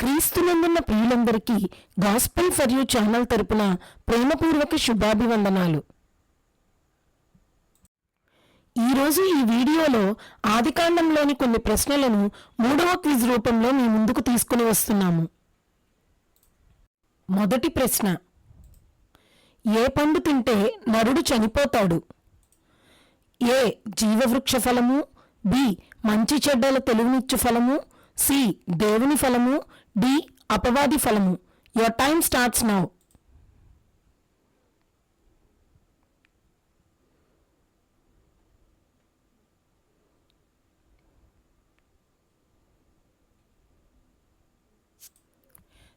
క్రీస్తునందున్న ప్రియులందరికీ gospel for you channel తరపున ప్రేమపూర్వక శుభాభివందనాలు. ఈరోజు ఈ వీడియోలో ఆదికాండంలోని కొన్ని ప్రశ్నలను మూడవ క్విజ్ రూపంలో మీ ముందుకు తీసుకుని వస్తున్నాము. మొదటి ప్రశ్న ఏ పండు తింటే నరుడు చనిపోతాడు? ఏ జీవవృక్ష ఫలము? బి మంచి చెడ్డల తెలుగునిచ్చు ఫలము? సి దేవుని ఫలము? డి అపవాది ఫలము. యువర్ టైమ్ స్టార్ట్స్ నౌ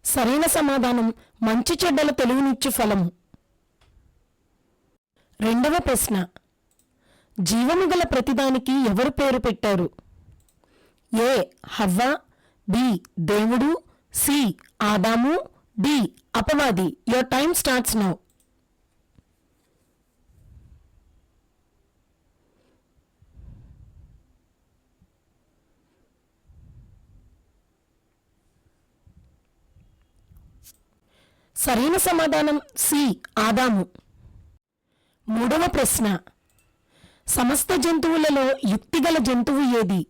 సరైన సమాధానం మంచి చెడ్డల తెలుగునిచ్చు ఫలము. రెండవ ప్రశ్న. జీవము గల ప్రతిదానికి ఎవరు పేరు పెట్టారు? ఏ హవ్వ. బి దేవుడు సి ఆదాము డి అపవాది. యువర్ టైమ్ స్టార్ట్స్ నౌ సరైన సమాధానం సి ఆదాము. మూడవ ప్రశ్న. సమస్త జంతువులలో యుక్తిగల జంతువు ఏది?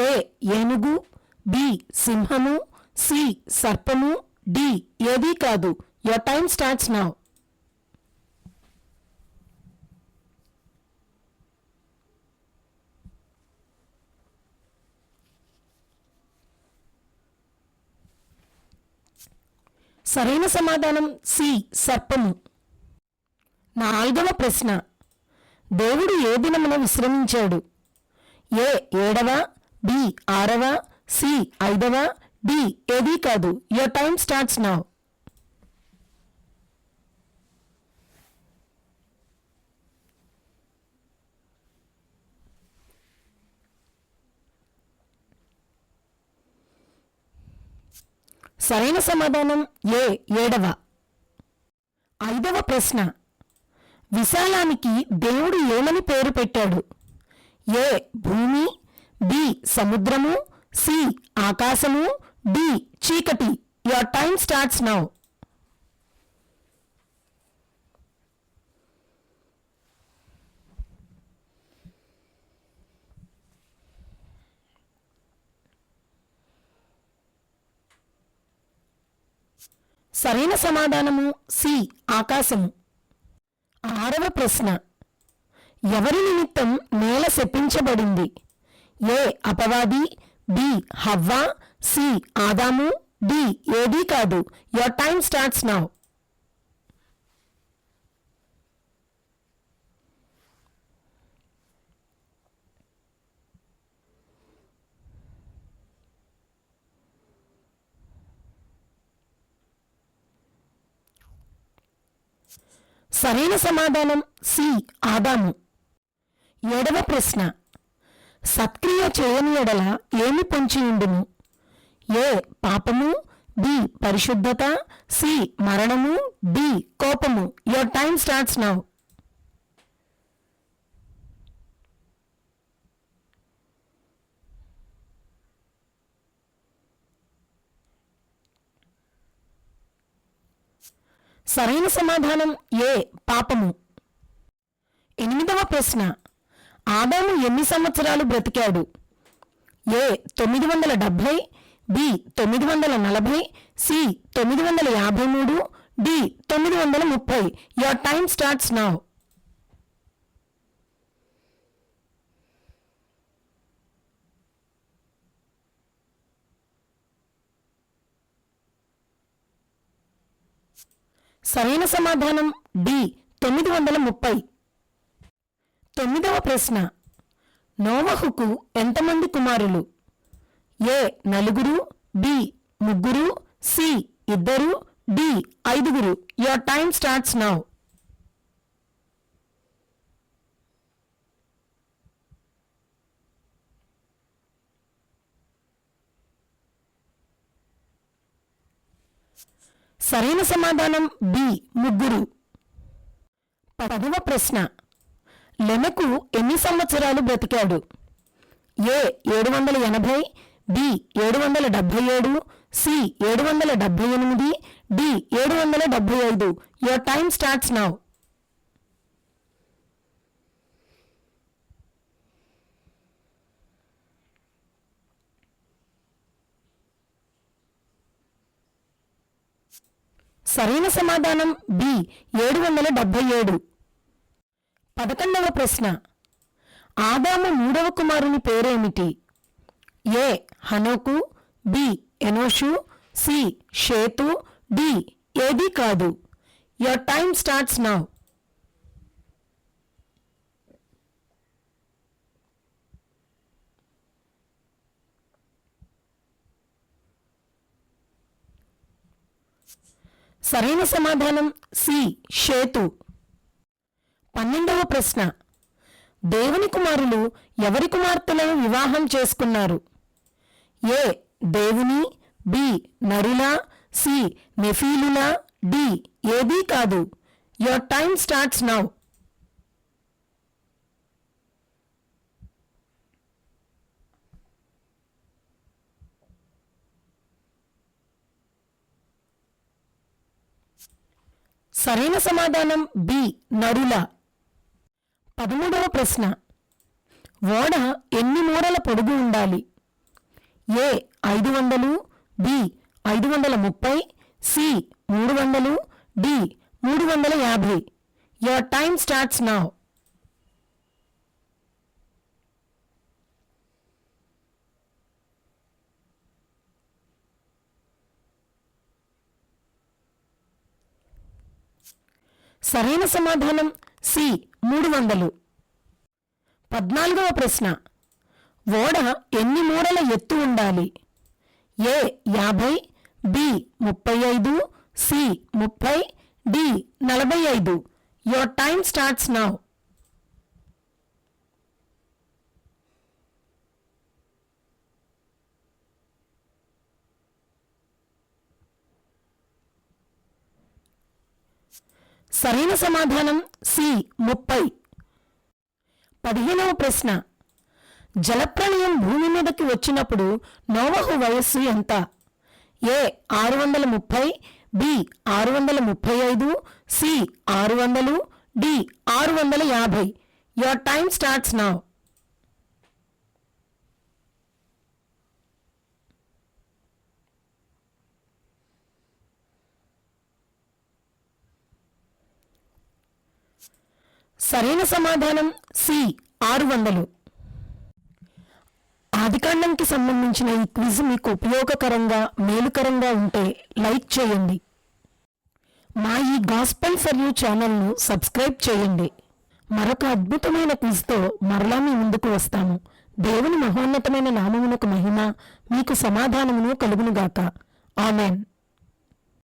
ఏ ఏనుగు బి సింహము సి సర్పము డి ఏదీ కాదు. యువర్ టైమ్ స్టార్ట్స్ నౌ సరైన సమాధానం సి సర్పము. నాలుగవ ప్రశ్న. దేవుడు ఏ దినమున విశ్రమించాడు? ఏ ఏడవ బి ఆరవ సి ఐదవ డి ఏదీ కాదు. యువర్ టైమ్ స్టార్ట్స్ నౌ సరైన సమాధానం ఏ ఏడవ. ఐదవ ప్రశ్న. విశాలానికి దేవుడు ఏమని పేరు పెట్టాడు? ఏ భూమి బి సముద్రము సి ఆకాశము డి చీకటి. యువర్ టైం స్టార్ట్స్ నౌ సరైన సమాధానము సి ఆకాశము. ఆరవ ప్రశ్న. ఎవరి నిమిత్తం నేల శపించబడింది? ఏ అపవాది బి హవ్వా సి ఆదాము డి ఏదీ కాదు. యువర్ టైమ్ స్టార్ట్స్ నౌ సరైన సమాధానం సి ఆదాము. ఏడవ ప్రశ్న. సత్క్రియ చేయని ఎడల ఏమి పొంచి ఉండును? ఏ పాపము బి పరిశుద్ధత సి మరణము డి కోపము. యువర్ టైం స్టార్ట్స్ నౌ సరైన సమాధానం ఏ పాపము? ఎనిమిదవ ప్రశ్న. ఆదాము ఎన్ని సంవత్సరాలు బ్రతికాడు? ఏ తొమ్మిది వందల డెబ్భై బి తొమ్మిది వందల నలభై సి తొమ్మిది వందల యాభై మూడు డి తొమ్మిది వందల ముప్పై. యువర్ టైం స్టార్ట్స్ నౌ సరైన సమాధానం డి తొమ్మిది వందల ముప్పై. తొమ్మిదవ ప్రశ్న. నోవహుకు ఎంతమంది కుమారులు? ఏ నలుగురు బి ముగ్గురు సి ఇద్దరు డి ఐదుగురు. యువర్ టైమ్ స్టార్ట్స్ నౌ సరైన సమాధానం బి ముగ్గురు. పదవ ప్రశ్న. లెమకు ఎన్ని సంవత్సరాలు బ్రతికాడు? ఏ ఏడు వందల ఎనభై బి ఏడు వందల డెబ్భై ఏడు సి ఏడు వందల డెబ్బై ఎనిమిది డి ఏడు వందల డెబ్బై ఐదు. యువర్ టైమ్ స్టార్ట్స్ నౌ సరైన సమాధానం బి ఏడు వందల డెబ్బై ఏడు. పదకొండవ ప్రశ్న. ఆదాము మూడవ కుమారుని పేరేమిటి? ఏ. హనోకు బి. ఎనోషు సి. షేతు డి. ఏది కాదు. యువర్ టైమ్ స్టార్ట్స్ నౌ సరైన సమాధానం సి. షేతు. పన్నెండవ ప్రశ్న. దేవుని కుమారులు ఎవరి కుమార్తెలను వివాహం చేసుకున్నారు? ఏ. దేవుని బి. నరుల సి. నెఫీలులా డి. ఏదీ కాదు. Your time starts now. సరైన సమాధానం బి. నరుల. పదమూడవ ప్రశ్న. ఓడ ఎన్ని మూరల పొడుగు ఉండాలి? ఏ ఐదు వందలు బి ఐదు వందల ముప్పై సి మూడు వందలు డి మూడు వందల యాభై. యువర్ టైం స్టార్ట్స్ నౌ సరైన సమాధానం. సి మూడు వందలు. పద్నాలుగవ ప్రశ్న. ఓడ ఎన్ని మూరల ఎత్తు ఉండాలి? ఏ యాభై బి ముప్పై ఐదు సి ముప్పై డి నలభై ఐదు. యువర్ టైమ్ స్టార్ట్స్ నౌ సరైన సమాధానం సి ముప్పై. పదిహేనవ ప్రశ్న. జలప్రళయం భూమి మీదకి వచ్చినప్పుడు నోవహు వయస్సు ఎంత? ఏ ఆరు వందల ముప్పై బి ఆరు వందల ముప్పై ఐదు సి ఆరు వందలు డి ఆరు వందల యాభై. Your time starts now. సరైన సమాధానం సి ఆరు వందలు. ఆదికాండంకి సంబంధించిన ఈ క్విజ్ మీకు ఉపయోగకరంగా మేలుకరంగా ఉంటే లైక్ చేయండి. మా ఈ గాస్పల్ ఫర్ యూ ఛానల్ను సబ్స్క్రైబ్ చేయండి. మరొక అద్భుతమైన క్విజ్తో మరలా మీ ముందుకు వస్తాము. దేవుని మహోన్నతమైన నామమునకు మహిమ మీకు సమాధానమును కలుగునుగాక. ఆమెన్.